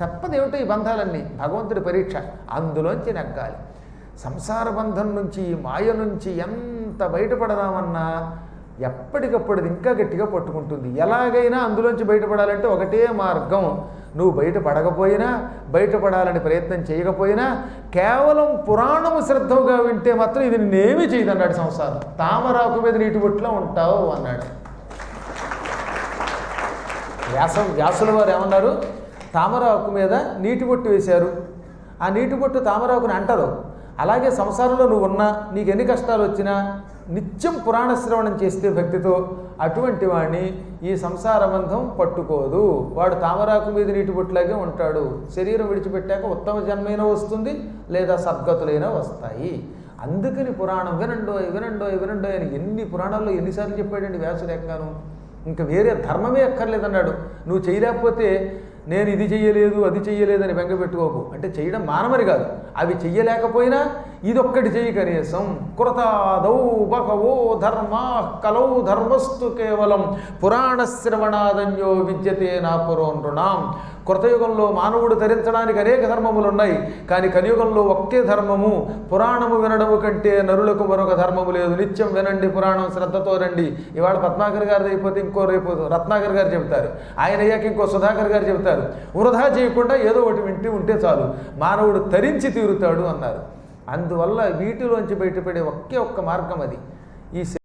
తప్పదేమిటో ఈ బంధాలన్నీ? భగవంతుడి పరీక్ష. అందులోంచి నెగ్గాలి. సంసార బంధం నుంచి మాయ నుంచి ఎంత బయటపడదామన్నా ఎప్పటికప్పుడు అది ఇంకా గట్టిగా పట్టుకుంటుంది. ఎలాగైనా అందులోంచి బయటపడాలంటే ఒకటే మార్గం. నువ్వు బయటపడకపోయినా బయటపడాలని ప్రయత్నం చేయకపోయినా కేవలం పురాణము శ్రద్ధగా వింటే మాత్రం ఇది నేనేమి చేయదు అన్నాడు సంసారం. తామరాకు మీద నీటి బొట్టులో ఉంటావు అన్నాడు. వ్యాసం వ్యాసుల వారు ఏమన్నారు? తామరాకు మీద నీటి బొట్టు వేశారు. ఆ నీటి బొట్టు తామరాకుని అంటారు. అలాగే సంసారంలో నువ్వు ఉన్నా నీకు ఎన్ని కష్టాలు వచ్చినా నిత్యం పురాణ శ్రవణం చేస్తే భక్తితో అటువంటి వాడిని ఈ సంసార బంధం పట్టుకోదు. వాడు తామరాకు మీద నీటి బొట్టులాగే ఉంటాడు. శరీరం విడిచిపెట్టాక ఉత్తమ జన్మైనా వస్తుంది లేదా సద్గతులైనా వస్తాయి. అందుకని పురాణం వినండో వినండో వినండో అని ఎన్ని పురాణాల్లో ఎన్నిసార్లు చెప్పాడండి వ్యాసుడు ఇంకా వేరే ధర్మమే అక్కర్లేదన్నాడు. నువ్వు చేయలేకపోతే నేను ఇది చెయ్యలేదు అది చెయ్యలేదని బెంగ పెట్టుకోకు అంటే చేయడం మానమని కాదు. అవి చెయ్యలేకపోయినా ఇదొక్కటి చేయి కనీసం. కృతాదౌ బహవో ధర్మా కలౌ ధర్మస్తు కేవలం. పురాణ శ్రవణాదన్యో విద్యతే నా పురోనృణాం కృతయుగంలో మానవుడు ధరించడానికి అనేక ధర్మములు ఉన్నాయి కానీ కలియుగంలో ఒకే ధర్మము పురాణము వినడము కంటే నరులకు మరొక ధర్మము లేదు. నిత్యం వినండి పురాణం శ్రద్ధతో రండి. ఇవాళ పద్మాకర్ గారు అయిపోతే ఇంకో రేపు రత్నాకర్ గారు చెబుతారు. ఆయన అయ్యాక ఇంకో సుధాకర్ గారు చెబుతారు. వృధా చేయకుండా ఏదో ఒకటి వింటూ ఉంటే చాలు. మానవుడు తరించి తీరుతాడు అన్నారు. అందువల్ల వీటిలోంచి బయటపడే ఒకే ఒక్క మార్గం అది. ఈ